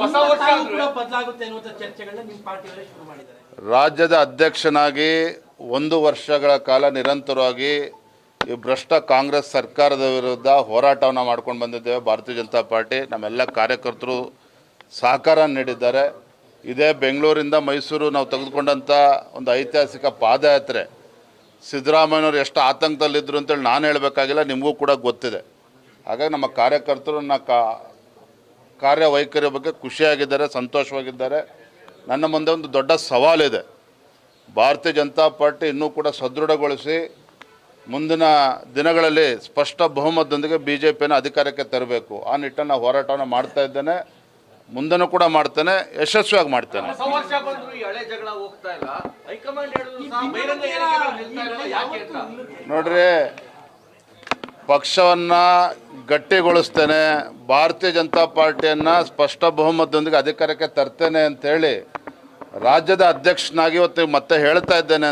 ಹೊಸ ನಿಮ್ಮ ವರ್ಷ ಕೂಡ ಬದಲಾಗುತ್ತೆ ಅನ್ನುವಂಥ ಚರ್ಚೆಗಳನ್ನ ನಿಮ್ಮ ಪಾರ್ಟಿಯವರೇ ಶುರು ಮಾಡಿದ್ದಾರೆ. ರಾಜ್ಯದ ಅಧ್ಯಕ್ಷನಾಗಿ ಒಂದು ವರ್ಷಗಳ ಕಾಲ ನಿರಂತರವಾಗಿ ಈ ಭ್ರಷ್ಟ ಕಾಂಗ್ರೆಸ್ ಸರ್ಕಾರದ ವಿರುದ್ಧ ಹೋರಾಟವನ್ನು ಮಾಡ್ಕೊಂಡು ಬಂದಿದ್ದೇವೆ. ಭಾರತೀಯ ಜನತಾ ಪಾರ್ಟಿ ನಮ್ಮೆಲ್ಲ ಕಾರ್ಯಕರ್ತರು ಸಹಕಾರ ನೀಡಿದ್ದಾರೆ. ಇದೇ ಬೆಂಗಳೂರಿಂದ ಮೈಸೂರು ನಾವು ತೆಗೆದುಕೊಂಡಂಥ ಒಂದು ಐತಿಹಾಸಿಕ ಪಾದಯಾತ್ರೆ ಸಿದ್ದರಾಮಯ್ಯವರು ಎಷ್ಟು ಆತಂಕದಲ್ಲಿದ್ದರು ಅಂತೇಳಿ ನಾನು ಹೇಳಬೇಕಾಗಿಲ್ಲ ನಿಮಗೂ ಕೂಡ ಗೊತ್ತಿದೆ. ಹಾಗಾಗಿ ನಮ್ಮ ಕಾರ್ಯಕರ್ತರನ್ನ ಕಾ ಕಾರ್ಯವೈಖರಿ ಬಗ್ಗೆ ಖುಷಿಯಾಗಿದ್ದಾರೆ ಸಂತೋಷವಾಗಿದ್ದಾರೆ. ನನ್ನ ಮುಂದೆ ಒಂದು ದೊಡ್ಡ ಸವಾಲಿದೆ. ಭಾರತೀಯ ಜನತಾ ಪಾರ್ಟಿ ಇನ್ನೂ ಕೂಡ ಸದೃಢಗೊಳಿಸಿ ಮುಂದಿನ ದಿನಗಳಲ್ಲಿ ಸ್ಪಷ್ಟ ಬಹುಮತದೊಂದಿಗೆ ಬಿ ಜೆ ಪಿಯನ್ನು ಅಧಿಕಾರಕ್ಕೆ ತರಬೇಕು. ಆ ನಿಟ್ಟನ್ನು ಹೋರಾಟವನ್ನು ಮಾಡ್ತಾ ಇದ್ದೇನೆ. ಮುಂದೆನೂ ಕೂಡ ಮಾಡ್ತೇನೆ. ಯಶಸ್ವಿಯಾಗಿ ಮಾಡ್ತೇನೆ. ಹೊಸ ಬಂದ್ರು ಈ ಹಳೆ ಜಗಳ ಹೋಗ್ತಾ ಇಲ್ಲ. ಹೈಕಮಾಂಡ್ ಹೇಳಿದ್ರು ಸಹ ಬಹಿರಂಗ ಹೇಳಿಕೆಗಳು ನಿಲ್ತಾ ಇಲ್ಲ. ಯಾಕೆ ಅಂತ? ನೋಡ್ರಿ ಪಕ್ಷವನ್ನು ಗಟ್ಟಿಗೊಳಿಸ್ತೇನೆ. ಭಾರತೀಯ ಜನತಾ ಪಾರ್ಟಿಯನ್ನು ಸ್ಪಷ್ಟ ಬಹುಮತದೊಂದಿಗೆ ಅಧಿಕಾರಕ್ಕೆ ತರ್ತೇನೆ ಅಂತೇಳಿ ರಾಜ್ಯದ ಅಧ್ಯಕ್ಷನಾಗಿ ಇವತ್ತು ಮತ್ತೆ ಹೇಳ್ತಾ ಇದ್ದೇನೆ